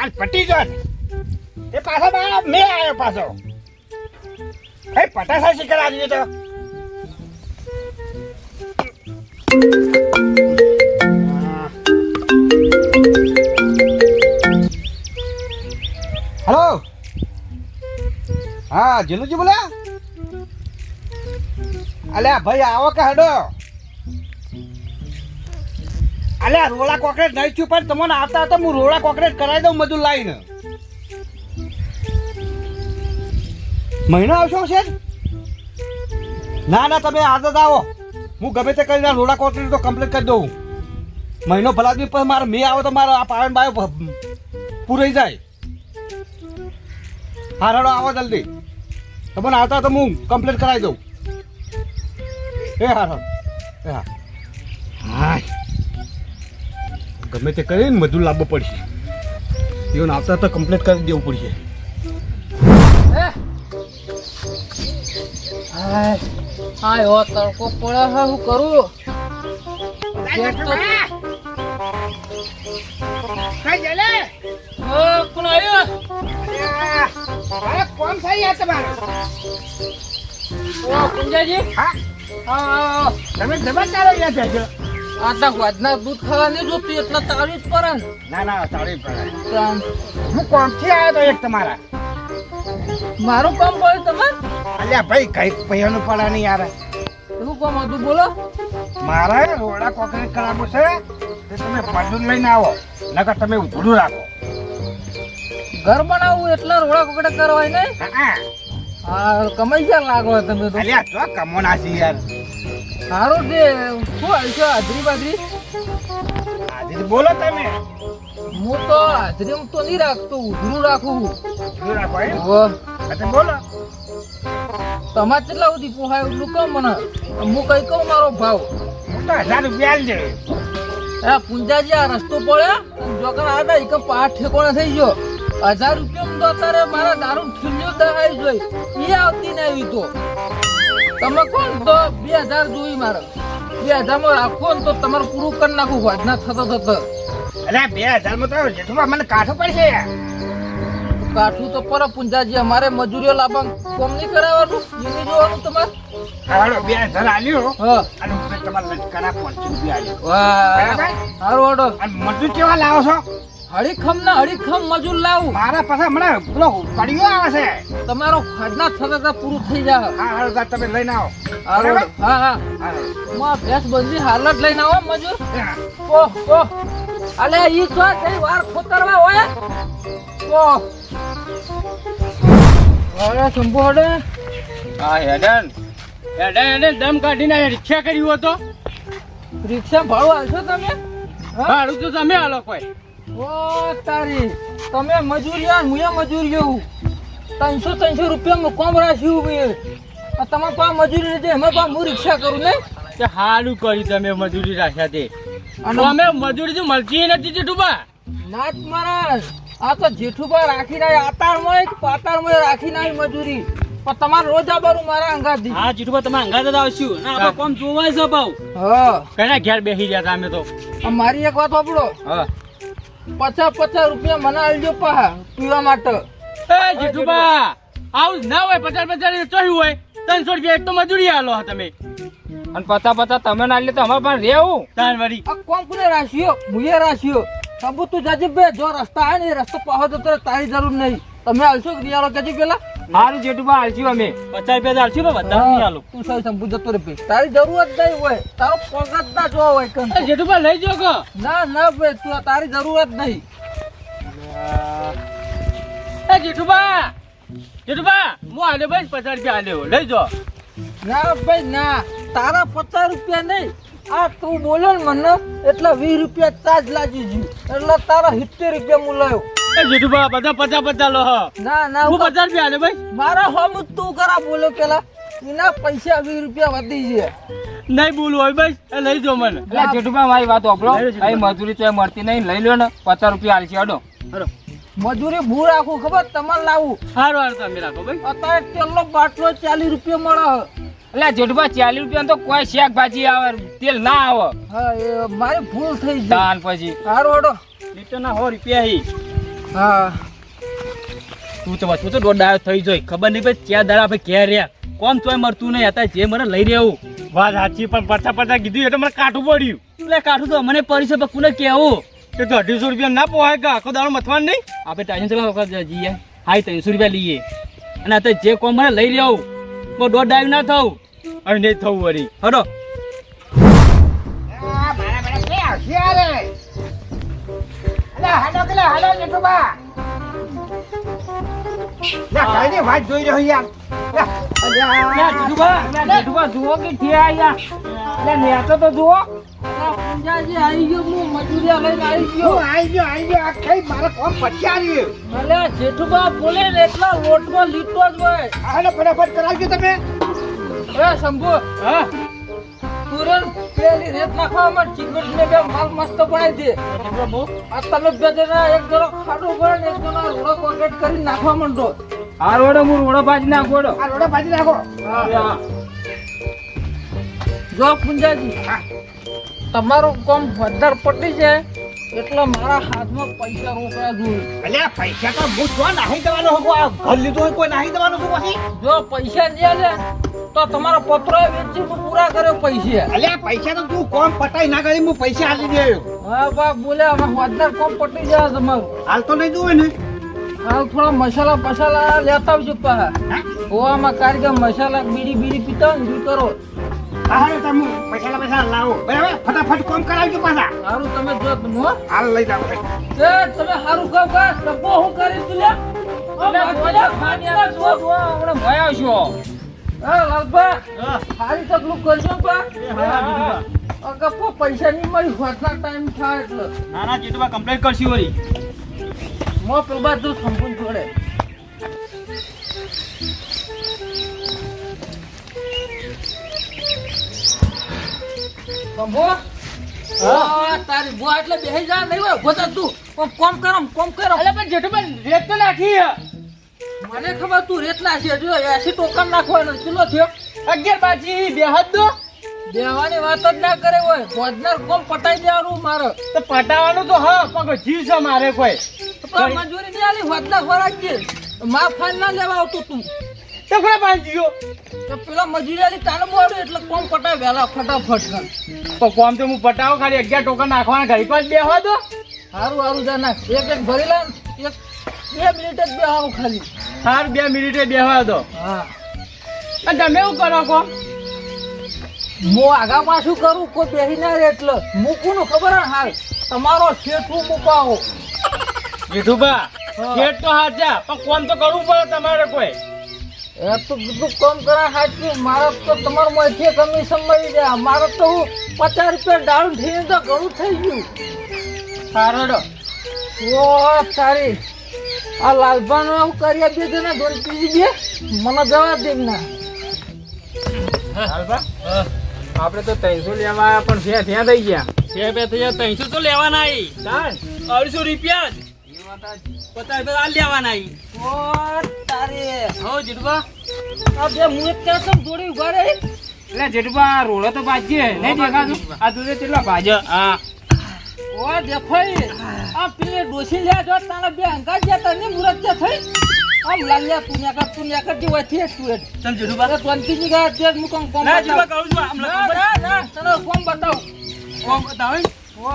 અને પટી ગયો. એ પાછો મારો મેં આવ્યો પાછો. એ પટાસા શીખર આવી તો હલો? હા, જીલુજી બોલ્યા? અલ્યા, ભાઈ આવો કે હડો? અલ્યા રોડા કોકરેટ નહીં થયું, પણ તમને આવતા હતા હું રોળા કોકરેટ કરાવી દઉં બધું લાવીને મહિનો આવશો છે ના ના, તમે આજે આવો. હું ગમે તે કરીને રોડા કોકરેટ તો કમ્પ્લીટ કરી દઉં. મહિનો ભલા દી પણ મારે મેં આવે તો મારો આ પાવન બાયો પૂરાઈ જાય. હા, રડો, આવો જલ્દી. તમને આવતા તો હું કમ્પ્લીટ કરાવી દઉં. એ હારો એ હા. હા. ગમે તે કરીને મજૂર લાવવો પડશે. એવું આવતા તો કમ્પ્લીટ કરી દેવું પડશે. હા? હો તડકો પડે છે હું કરું? ગેટ તો ઓ, કોણ આવ્યો? કોણ થઈ યાર તમારે? ઓ પુંજાજી હા. હા હા તમે જબર ચાલો યાર ભેજો આ તો વાદના દૂધ ખાવા નહીં જોતું એટલે તાળી જ પડે ને. ના ના ચાલી પડે. હું કોણથી આવ્યો તો એક તમારા? મારું કામ પડે તમે અલ્યા ભાઈ કઈ પૈયાનું પડે નહીં યાર. શું કોમ હતું બોલો? મારે રોડા કોકરેટ કરાવવું છે તે તમે મજૂર લઈને આવો. નકર તમે ઉધડું રાખો. ઘર બનાવવું એટલે રોડા કોકડા કરવાય નહીં હા કમાઈ ગયા લાગો તમે તો. અલ્યા જો યાર. સારું છે શું હાલશો હાજરી બાજરી? બોલો તમે. હું તો હાજરી તો નહીં રાખતો ઉધરું રાખું ઉધડું રાખો એમ? હવે બોલો. તમારે કેટલા સુધી પોહાય એટલું કહો મને. હું કઈ કહું મારો ભાવ. હું તો હજાર રૂપિયા આલજે એ પુંજાજી આ રસ્તો પડ્યો? જોકર આડા એક પાઠ ઠેકોણે થઈ ગયો. હજાર રૂપિયા તો અત્યારે મારા દારૂ ખીલ્યો દહાઈ જોઈ. એ આવતી નહીં આવી તો. તમે કોણ તો? બે હજાર જોઈ મારે. બે હજારમાં રાખો ને તો તમારે પૂરું કરી નાખું વાજના થતો થતો અરે બે હજારમાં તો જેઠું મને કાઠું પડશે. કાઠું તો પર પુંજાજી અમારે મજૂરીઓ લાવવા કોમ નહીં કરાવવાનું? એની જોવાનું તમારે? હાલો બે હજાર આલ્યો. હા. અને તમારે લટકાના પાંચસો રૂપિયા આલ્યો. વાહ. બરાબર? સારું મજૂર કેવા લાવો છો? હળીખમ ને હળીખમ મજૂર લાવું. મારા પાસે હમણાં પેલો કડીઓ આવે છે. તમારો ફાજના થતા તો પૂરું થઈ જાય હા હા તમે લઈને આવો. હા હા. હા ભેંસ બંધી હાલત લઈને આવો મજૂર. ઓહ ઓહ. અલે ઈ તો કઈ વાર ખોતરવા હોય? ઓહ. અરે શંભુ હડે. હા હેડન. હેડન હેડન દમ કાઢીને રિક્ષા કર્યું હતો રિક્ષા ભાડું હાલશો તમે? હા? ભાડું તો તમે હાલો કોઈ. ઓ તારી તમે મજૂરી હું એ મજૂરી જેવું ત્રણસો ત્રણસો રૂપિયા કોમ રાખ્યું મેં તમારે પા મજૂરી નથી એમાં પા હું રિક્ષા કરું ને? તે સારું કર્યું તમે મજૂરી રાખ્યા તે. અને અમે મજૂરી તો મળતી નથી જેઠુબા. નાચ મહારાજ આ તો જેઠુબા રાખી નાય આતાળમાં એક પાતાળમાં રાખી નાય મજૂરી. પણ તમારે રોજ આબારું મારા અંગાથી. હા જેઠુબા તમે અંગાત જ આવશું. ના આપણે કોમ જોવાય છે ભાવ. હા. કના ઘેર બેસી ગયા અમે તો. મારી એક વાત વાપરો. હા. પચાસ પચાસ રૂપિયા મને આલજો પા પીવા માટે. એ જેઠુબા આવું ના હોય પચાસ પચાસ ચોહ્યું હોય ત્રણસો રૂપિયા એક તો મજૂરી આલો તમે. અને પતા પતા તમે ના લે તો અમારે પણ રહેવું. તાન વળી. આ કોણ કોને રાશિયો મુયે રાશિયો સબુ તું જાજી બે જો રસ્તા આ ને રસ્તો પાહો તો તારે તારી જરૂર નહીં. તમે આવશો કે નહીં આલો કેજી પેલા? સારું જેઠુબા હાલશું અમે. પચાસ રૂપિયા તો આલશું ને બધા નહીં આલો તું સહી સંભુ જતો રે તારી જરૂરત જ નહીં હોય. તારો પગાર ના જોવા હોય કન એ જેઠુબા લઈ જો કો. ના ના ભાઈ તું તારી જરૂરત જ નહીં. એ જેઠુબા જેઠુબા હું આલે ભાઈ પચાસ રૂપિયા આલ્યો. લઈ જો ના ભાઈ ના. તારા પચાસ રૂપિયા નહીં. આ તું બોલો ને મને એટલે વીસ રૂપિયા ચાર્જ લાગી ગયું. એટલે તારા સિત્તેર રૂપિયા હું લાવ્યો બધા પચાસ પચાસ લો ના ના હું પચાસ રૂપિયા ભાઈ. મારા હોમ તું કરા બોલો પેલા. એના પૈસા વીસ રૂપિયા વધી છે. નહીં બોલું હોય ભાઈ એ લઈ જો મને. એટલે મારી વાત. અહીં મજૂરી તો મળતી નહીં લઈ લો ને પચાસ રૂપિયા હાલશે અડો મજૂરી ભૂ રાખું ખબર? તમારે લાવું. સારું હારું તમે રાખો ભાઈ. અત્યારે તેલનો બાટલો ચાલીસ રૂપિયા મળે. એટલે જેઠુભા ચાલીસ રૂપિયા તો કોઈ શાકભાજી આવે તેલ ના આવે. હા એ મારી ભૂલ થઈ જાય પછી. સારું હડો. લીટરના સો રૂપિયા હી. તું તો વચમાં તો દોડાયો થઈ જોઈ. ખબર નહીં ભાઈ ક્યાં દાડા ભાઈ ક્યાં રહ્યા. કોમ તોય મરતું નહીં. હતા જે મને લઈ રહેવું વાત સાચી પણ પડતા પડતા કીધું એટલે મને કાઠું પડ્યું. એટલે કાઠું તો મને પડી છે પણ કોને કેવું કે તો અઢીસો રૂપિયા ના પોહાય કે આખો દાડો મથવાનું નહીં? આપણે ટાઈમ ચલા વખત જઈએ. હાઈ ત્રણસો રૂપિયા લઈએ. અને અત્યારે જે કોમ મને લઈ રહ્યો હું દોઢ ડાઈવ ના થવું. અને નહીં થવું વળી. હડો વાત જોઈ રહ્યો યાર. જુઓ કે થયા આયા? એટલે નેતો તો જુઓ. પૂંજાજી આવી ગયો હું મજૂરિયા લઈને આવી ગયો. આઈ ગયો આઈ ગયો આ કઈ કોમ પછી આવ્યું અલે જેઠુબા બોલે ને એટલા લોટમાં લીટો જ હોય. હાલો ફટાફટ કરાવજો તમે. એ શંભુ હા? રેત નાખવામાં ચીકટ ને બે માલ મસ્ત બનાવી દે. આ તમે બે જણા એક જણો ખાડો ને એક જણો રોડો કોન્ક્રીટ કરી નાખવા માંડો. આ રોડો હું રોડો ભાજી નાખો આ રોડા ભાજી નાખો જો પુંજાજી તમારું કામ વધાર પટી છે એટલે મારા હાથમાં પૈસા રોકડા જોઈએ. એટલે પૈસા તો હું જો નાહી દેવાનો હું આ ઘર લીધું હોય કોઈ નાહી દેવાનું છું પછી? જો પૈસા જ્યાં લે તો તમારો પત્રો વેચી હું પૂરા કર્યો પૈસા. અલ્યા પૈસા તો તું કોમ પટાઈ ના કરી હું પૈસા આલી દેયો હા બા બોલે અમે વધારે કોમ પટી જાય તમારું. હાલ તો નહીં જોવે ને. હાલ થોડા મસાલા પસાલા લેતા આવજો પા ઓવામાં કારીગર મસાલા બીડી બીડી પીતા ને કરો? હાલો તમે મસાલા પૈસા લાવો. બરાબર? ફટાફટ કોમ કરાવજો પાછા. સારું તમે જો તમે હાલ લઈ જાઓ. એ તમે સારું કહો કા હું કરી તું લે. ભયા છો. હા લાલબા સારી તકલું કરજો પા પૈસા નહીં મળી હોતના ટાઈમ થાય એટલે. ના ના જેટલું કમ્પ્લેટ કરશું વળી. મો પ્રભા બાજુ સંપૂર્ણ જોડે. કંભો તારી બુઆ એટલે બેસી જા નહીં હોય તું. કોમ કોમ કરમ કોમ કરો. એટલે પણ જેઠુભાઈ રેત તો નાખી હે. મને ખબર તું રેતલા છે જો એસી ટોકન નાખવાનો ચૂલો થયો. અગિયાર બાજી બે હાથ દો. દેવાની વાત જ ના કરે હોય. ભોજનાર કોમ પટાઈ દેવાનું મારે. તો પટાવાનું તો હા પણ જીવ છે મારે કોઈ. મંજૂરી નહીં આલી ભોજનાર ખોરાક છે. માફ ફાન ના લેવા આવતું તું. તો ખરા બાંધ્યો તો પેલા મજૂરી આલી તારે મોડું એટલે કોમ પટાય વહેલા ફટાફટ તો કોમ તો હું પટાવો ખાલી અગિયાર ટોકન નાખવાના ઘડી પાંચ બે હો તો સારું સારું જા નાખ. એક એક ભરી લે એક બે મિનિટ જ બે આવું ખાલી. સાર બે મિનિટે બેહવા દો. હા. તમે શું કરો કો હું આગા પાછું કરું કોઈ બેહી ના રહે એટલે. મૂકું નું ખબર હાલ? તમારો શેઠું મૂકાવો? જેઠુભા શેઠ તો હાચા પણ કોમ તો કરવું પડે તમારે કોઈ. એ તો બધું કોમ કરા સાચું મારે તો તમારું માંથી કમિશન મળી જાય. મારે તો હું પચાસ રૂપિયા ડાઉન થઈને તો ઘણું થઈ ગયું. સારો ઓ તારી આ લાલભાનો હું કરી આપી દે ને પીજી દે. મને જવા દે ના આપણે તો ત્રણસો લેવા આવ્યા પણ ફેર ત્યાં થઈ ગયા. બે બે થઈ ત્રણસો તો લેવાના આવી અઢીસો રૂપિયા જ. પચાસ રૂપિયા આ લેવાના ઈ. ઓ તારી. હો જેઠુભા. આ બે મુએ ત્યાં કેમ જોડી ઊભા રહી. એટલે જેટલું રોડો તો બાજી હે નહીં દેખાતું આ તું કેટલા ભાજ હા. ઓ દેખાઈ આ પેલે ડોસી લ્યા જો તારા બે હંકા જ્યાં તને મુરત ત્યાં થઈ? આમ લાલ્યા તું ન્યા કર તું ન્યા કર જે હોય તે તું એટ. ત્વંતી ની ગયા તે જ કોમ કોમ ના છું આમ ના ના તને કોમ બતાવું? કોમ બતાવે? ઓ ઓ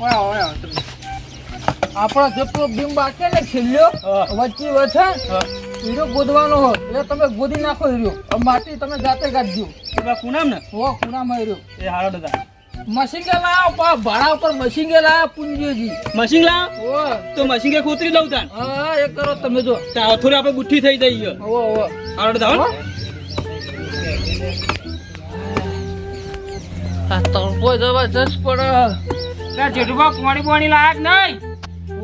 ઓય ઓય આપણો જે પેલો બીમ બાકી ને છેલ્લો વચ્ચે વચ્ચે. હીરો ગોદવાનો હોય એટલે તમે ગોદી નાખો હીરો. માટી તમે જાતે કાઢજો. કુનામ ને હો ખૂણામાં હીરો. એ હારો દાદા. મશીન કે લાવો પા ભાડા ઉપર મશીન કે લાવો પુંજીજી. મશીન લાવ? ઓ તો મશીન કે ખોતરી લઉં તાન? હા એ કરો તમે જો. તા થોડી આપણે ગુઠ્ઠી થઈ જઈ ગયો ઓ ઓ હારો દાદા હો. આ તળકો જબરજસ્ત પડે. ના જેટલું પાણી પાણી લાયક નહીં.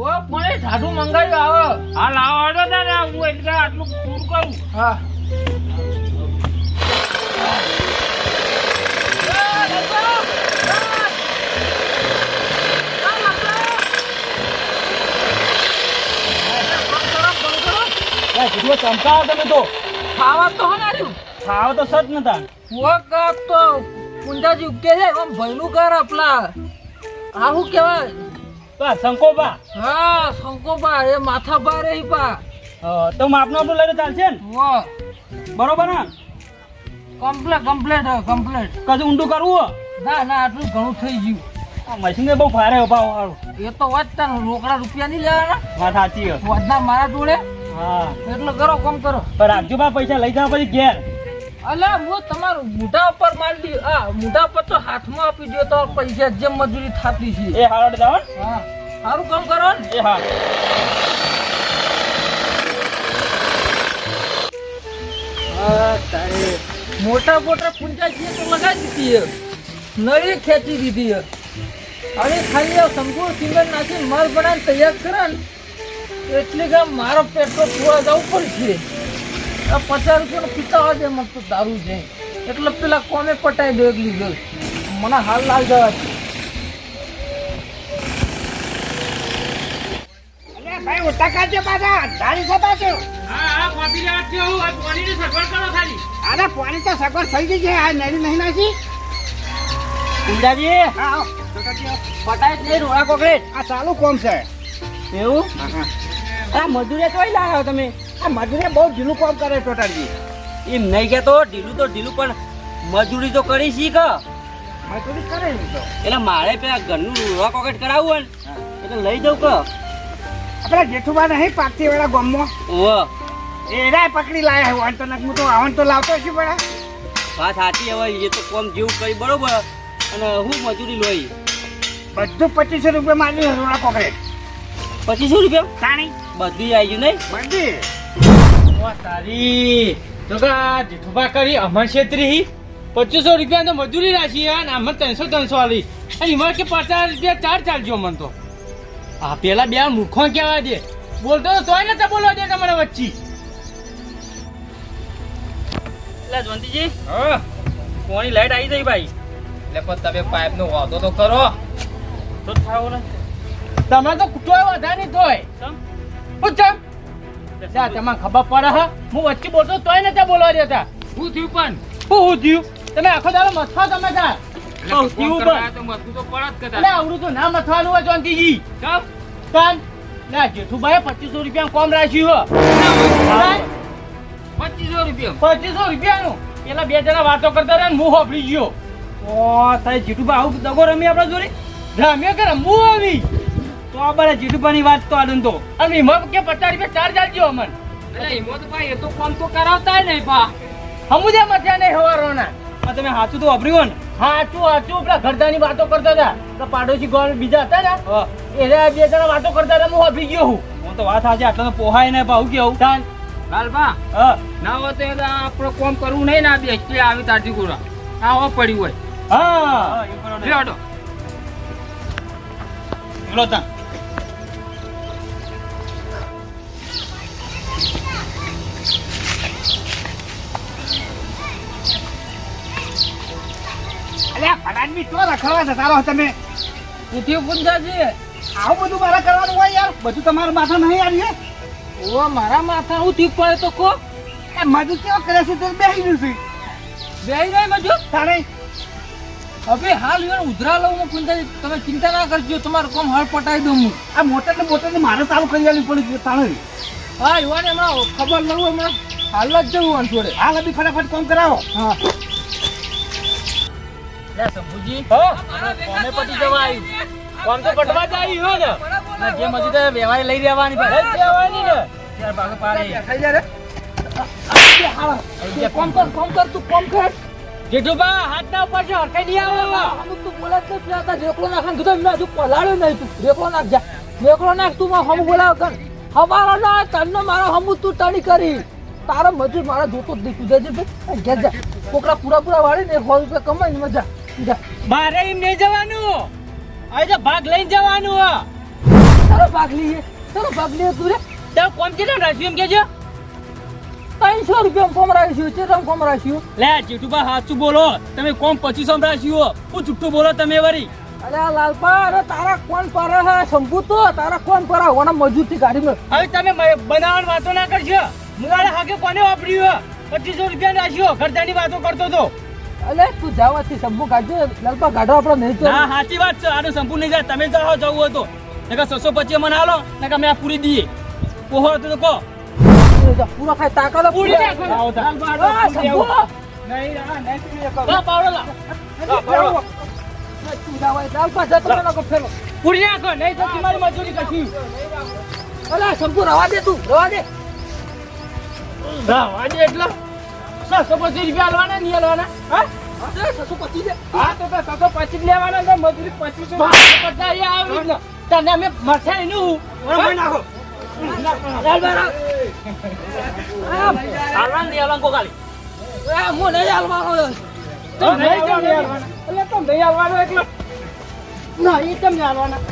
ઓ મને સાધુ મંગાવ્યું આવે. હા લાવો હળો દાદા હું એટલે આટલું પૂરું કરું. હા. ચમકાવો તમે તો ખાવા તો હો નાર્યું ખાવ તો સજ નતા. કાક તો પુંજાજી ઉકે છે ભયનું કર આપલા. આ કેવાય કહેવાય આ શંકોબા હા શંકોબા એ માથા ભારે રહી પા હા, તો માપનું આપણું લઈને ચાલશે ને? વાહ બરોબર ને? કમ્પ્લેટ કમ્પ્લેટ કમ્પ્લેટ કશું ઊંડું કરવું? ના ના આટલું ઘણું થઈ ગયું. આ મશીન બહુ ભારે ભાવ એ તો વાંચતા રોકડા રૂપિયા નહીં લેવાના? વાત સાચી. વધના મારા જોડે? હા. એટલે કરો કોમ કરો. રાખજો બા પૈસા લઈ જાવ પછી ઘેર. અલા હું તમારું મોઢા ઉપર મારી આ મોઢા ઉપર તો હાથમાં આપી દો તો પૈસા જેમ મજૂરી થતી છે. એ હારડ જાવ હા. સારું કામ કરો ને. એ હા મોટા મોટા પૂંજાજીએ તો લગાવી દીધી નળી ખેંચી દીધી હવે ખાલી શંકુ સિંગર નાખી માલ બનાવીને તૈયાર કરે ને એટલે કે મારો પેટ્રોલ પૂરા જવું પડશે. પચાસ રૂપિયાનો પીતા હોય મને તો દારૂ છે. એટલે પેલા કોને પટાઈ દો એકલી ગયો મને હાલ લાલ જવા છે. ભાઈ પાછા. ધારી છે પાછું. હા હા કોપી લેવા જ હું આ પાણીની સગવડ કરો ખાલી. અરે પાણી તો સગવડ થઈ ગઈ છે. આ નળી નહીં નાખી પૂંજાજી હા. પટાય જ નહીં રોડા કોકરેટ આ ચાલુ કોમ છે. એવું? હા, હા. આ મજૂરે કઈ લાવ્યો તમે. આ મજૂરી બહુ ઢીલું કામ કરે ટોટાજી એમ નહીં કહેતો ઢીલું તો ઢીલું પણ મજૂરી તો કરી શીખ. મજૂરી કરે તો. એટલે મારે પેલા ઘરનું રોડા કોકેટ કરાવવું હોય ને એટલે લઈ જાઉં કે આપણા જેઠુબા નહીં પાકતી વાળા ગામમાં? એ રાય પકડી લાયા હોય તો નથી હું તો આવન તો લાવતો છું બડા વાત સાચી હવે એ તો કોમ જેવું કરી બરોબર અને હું મજૂરી લોઈ. બધું પચીસો રૂપિયા માંગ્યું રોડા કોકરે પચીસો રૂપિયા? સાણી. બધું આવી ગયું નહીં? બધી. ઓ તારી. તો કે આ કરી અમર છેત્રી પચીસો રૂપિયા તો મજૂરી રાખી અને અમર ત્રણસો ત્રણસો આલી. એમાં કે પચાસ રૂપિયા ચાર ચાલજો મન તો. આ પેલા બે મૂર્ખો કહેવા દે. બોલતો તો તોય નતા બોલવા દે તમારા વચ્ચે. એટલે જવંતીજી હા. કોની લાઈટ આવી ગઈ ભાઈ. એટલે પણ તમે પાઇપ નો વાતો તો કરો. તો થાવ ને. તમે તો તોય વધારે નહીં તોય. ચમ. ચમ. જા તમને ખબર પડે હા. હું વચ્ચે બોલતો તોય નતા બોલવા દેતા. હું થયું પણ? શું થયું? તમે આખો દાડો મથવા તમે તા બહુ થયું પણ આવડું તો ના મથવાનું હોય જોનતીજી કાન ના જેઠુભાઈ પચીસો રૂપિયા કોમ રાખ્યું હો. પચીસો રૂપિયા. પચીસો રૂપિયાનું. પેલા બે જણા વાતો કરતા ને હું હોપડી ગયો. ઓ તારે આવું દગો રમી આપણા જોડે? રમ્યો કે રમવું આવી? તો આપણે બરા વાત તો આનંદ. તો અને ઈમો કે પચાસ રૂપિયા ચાર ચાલજો અમન. એ તો કોમ તો કરાવતા નહીં પા હમુજે મથ્યા નહીં હવારોના. આ તમે હાચું તો વાપર્યું ને? હાચું હાચું. પેલા ઘરદાની વાતો કરતા હતા. તો પાડોશી ગોળ બીજા હતા ને? એ એને બે જણા વાતો કરતા હતા હું વાપરી ગયો હું. હું તો વાત સાચી આટલો તો પોહાય ને ભાવ કેવું? ચાલ લાલબા હા. ના હોય તો એટલે આપણે કોમ કરવું નહીં ના બે એટલે આવી તારજી ગોળા. આ હો પડ્યું હોય. હા. લે હટો અલ્યા ફલાદમી તો રખડવા જતા રહો તમે ઉઠ્યું પૂંજાજી. આવું બધું મારા કરવાનું હોય યાર. બધું તમારા માથા નહીં આવી ઓ મારા માથા થયું પડે તો કો એ મજૂર કેવો કરે છે? તે બેસી ગયું છે. બેહી જાય મજો તારે હવે હાલ યાર ઉધરા લઉં હું પૂંજાજી તમે ચિંતા ના કરજો તમારું કોમ હાલ પટાવી દઉં હું. આ મોટર ને મોટર ને મારે ચાલુ કરી આલી પડી તાણે. હા યુવાને હમણાં ખબર લઉં હમણાં હાલ જ જવું જોડે. હાલ બી ફટાફટ કામ કરાવો. હા. લે શંભુજી હા? કોમે પટી જવા આવ્યું કોમ તો પટવા જ આવી હો ને. જે મજી તો વ્યવહાર લઈ રહેવાની જવાની ને. ચાર ભાગે પાડે. થઈ જાય તે કોમ કર કોમ કર તું કોમ કર. જેઠુભા હાથના ઉપર છે હરખાઈ નહીં આવે અમુક તું બોલે જ નહીં પેલા તાર રેકલો નાખે કીધું મેં હજુ પલાળ્યો નહીં તું. રેકલો નાખ જા. નાખ તું હમ હમું બોલાવ કર હવારો ના તને મારો હમું તું ટણી કરી. તારો મજૂર મારા જોતો જ નહીં તું જજે ભાઈ. ઘેર જા. કોકડા પૂરા પૂરા વાળી ને સો રૂપિયા કમાઈ મજા. મારે એમ નહીં જવાનું. તો ભાગ લઈને જવાનું હા. તારો ભાગ લઈએ. તારો ભાગ લઈએ તું રે. તો કોમ કેટલા રાખ્યું એમ કેજો ત્રણસો રૂપિયા કોમ રાખ્યું છે તમે કોમ રાખ્યું લે જીતુભા સાચું બોલો. તમે કોમ પચીસો રાખ્યું હું. જુઠ્ઠું બોલો તમે વરી અરે લાલપા અરે તારા કોણ પર હે? શંભુ તો તારા કોણ પર ઓના મજૂર ગાડી હવે તમે બનાવવાની વાતો ના કરશો મુલાડે હાગે કોને વાપર્યું પચીસો રૂપિયા રાખ્યો ઘરદાની વાતો કરતો તો. અલે તું જવાથી શંભુ કાઢજો લાલપા કાઢો આપણો નહીં તો. ના સાચી વાત છે. આનું સંપૂર્ણ નહીં જાય. તમે જાઓ જવું હોય તો. નકર છસો પચીસ મને આલો નકા મે આ પૂરી દઈએ કોહો હતું તો કહો. પૂરો ખાઈ તાકાત પૂરી આવો તા. આ શંભુ. નહીં, રા નહીં પીવી શકો. લા પાવડો લા તું જાવ લાલપા જતો લોકો ફેરો. પૂરી નાખો નહીં તો તમારી મજૂરી કશી અલા શંભુ રવા દે તું રવા દે. હા દે એટલા. છસો પચીસ રૂપિયા આલવાના નહીં આલવાના હા? સસુ પતી દે હા તો છસો પચીસ લેવાના તો મજૂરી પચીસ પચાસ આવી તને અમે મરશે એનું નાખો. હાલવાનું. નહીં હાલવાનું કહો ખાલી મો નહીં હાલવાનો તો નહીં કેમ એટલે તો નહીં આલવાનો એટલે. ના એ કેમ નહીં આલવાના હે